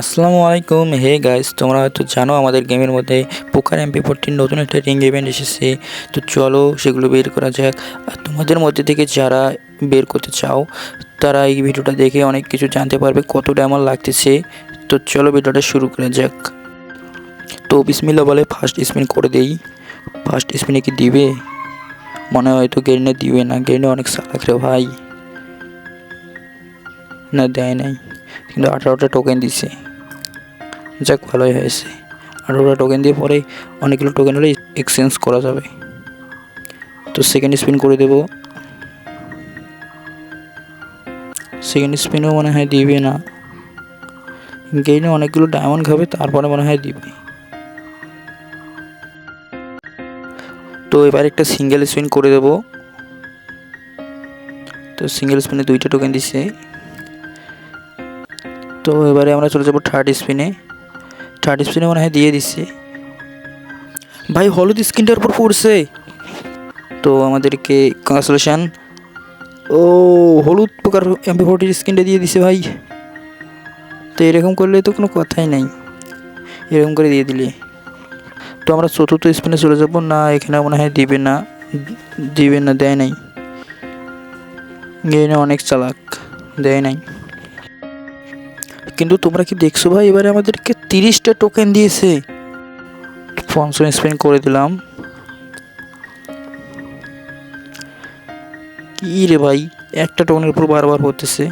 আসসালামু আলাইকুম। Hey guys, তোমরা হয়তো জানো আমাদের গেমের মধ্যে পোকার এমপি ফোরটিন নতুন একটা রিং ইভেন্ট এসেছে। তো চলো সেগুলো বের করা যাক। আর তোমাদের মধ্যে থেকে যারা বের করতে চাও, তারা এই ভিডিওটা দেখে অনেক কিছু জানতে পারবে কত ডায়মন্ড লাগতেছে। তো চলো ভিডিওটা শুরু করা যাক। তো বিসমিল্লা বলে ফার্স্ট স্পিন করে দেই। ফার্স্ট স্পিনে কি দিবে? মনে হয় হয়তো গেরিনে দিবে না। গেরিনে অনেক সালাক রে ভাই। না, দেয় নাই। কিন্তু আঠারোটা টোকেন দিছে। যাক, ভালোই হয়েছে। আর আঠারোটা টোকেন দিয়ে পরে অনেকগুলো টোকেন হলে এক্সচেঞ্জ করা যাবে। তো সেকেন্ড স্পিন করে দেব। সেকেন্ড স্পিনও মনে হয় দিবে না। গেইনে অনেকগুলো ডায়মন্ড খাবে, তারপরে মনে হয় দিবে। তো এবার একটা সিঙ্গেল স্পিন করে দেব। তো সিঙ্গেল স্পিনে দুইটা টোকেন দিছে। তো এবারে আমরা চলে যাব থার্ড স্পিনে থার্ড স্পিনে মনে হয় দিয়ে দিচ্ছে ভাই, হলুদ স্ক্রিনটার উপর পড়ছে। তো আমাদেরকে কনসলেশন ও, হলুদ প্রকার এমপি ফোরটির স্ক্রিনটা দিয়ে দিছে ভাই। তো এরকম করলে তো কোনো কথাই নাই। এরকম করে দিয়ে দিলে। তো আমরা চতুর্থ স্পিনে চলে যাব। না, এখানে মনে হয় দিবে না। দিবে না, দেয় নাই। গেয়ে অনেক চালাক। দেয় নাই। কিন্তু তোমরা কি দেখছ ভাই? এবারে আমাদেরকে তিরিশটা টোকেন দিয়েছে। পঞ্চম স্পেন করে দিলাম। কি রে ভাই? একটা টোকেনের উপর বারবার হতেছে।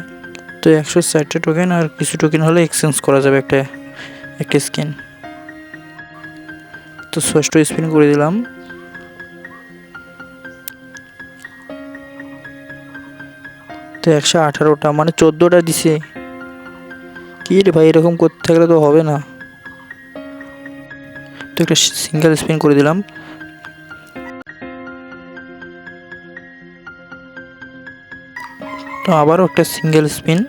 তো একশো ষাটটা টোকেন আর কিছু টোকেন হলে এক্সচেঞ্জ করা যাবে একটা একটা স্কিন তো ষষ্ঠ স্পিন করে দিলাম। তো একশো আঠারোটা মানে চোদ্দোটা দিছে। কী রে ভাই, এরকম করতে থাকলে তো হবে না। তো একটা সিঙ্গেল স্পিন করে দিলাম। তো আবারও একটা সিঙ্গেল স্পিন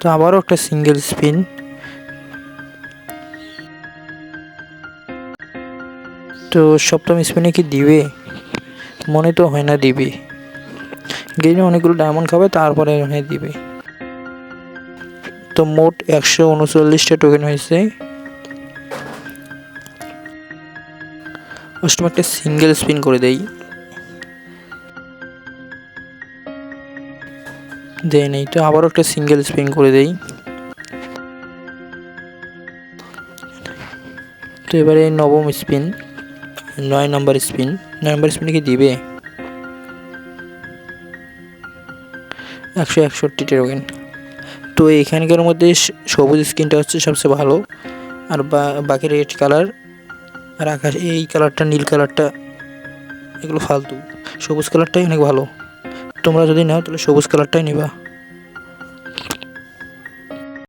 তো আবারও একটা সিঙ্গেল স্পিন তো সপ্তম স্পিনে কি দিবে? মনে তো হয় না দিবে। গেমে অনেকগুলো ডায়মন্ড খাবে, তারপরে হয় দিবে। তো মোট একশো উনচল্লিশটা টোকেন হয়েছে। অষ্টম একটা সিঙ্গেল স্পিন করে দেই। দেয় নেই তো, আবারও একটা সিঙ্গেল স্পিন করে দেই। তো এবারে নবম স্পিন নয় নম্বর স্পিন নয় নম্বর স্পিনে কি দিবে? একশো একষট্টি টেরোগেন তো এখানকার মধ্যে সবুজ স্কিনটা হচ্ছে সবচেয়ে ভালো। আর বাকি রেড কালার আর আকাশ, এই কালারটা, নীল কালারটা এগুলো ফালতু। সবুজ কালারটাই অনেক ভালো। তোমরা যদি নাও তাহলে সবুজ কালারটাই নেবা।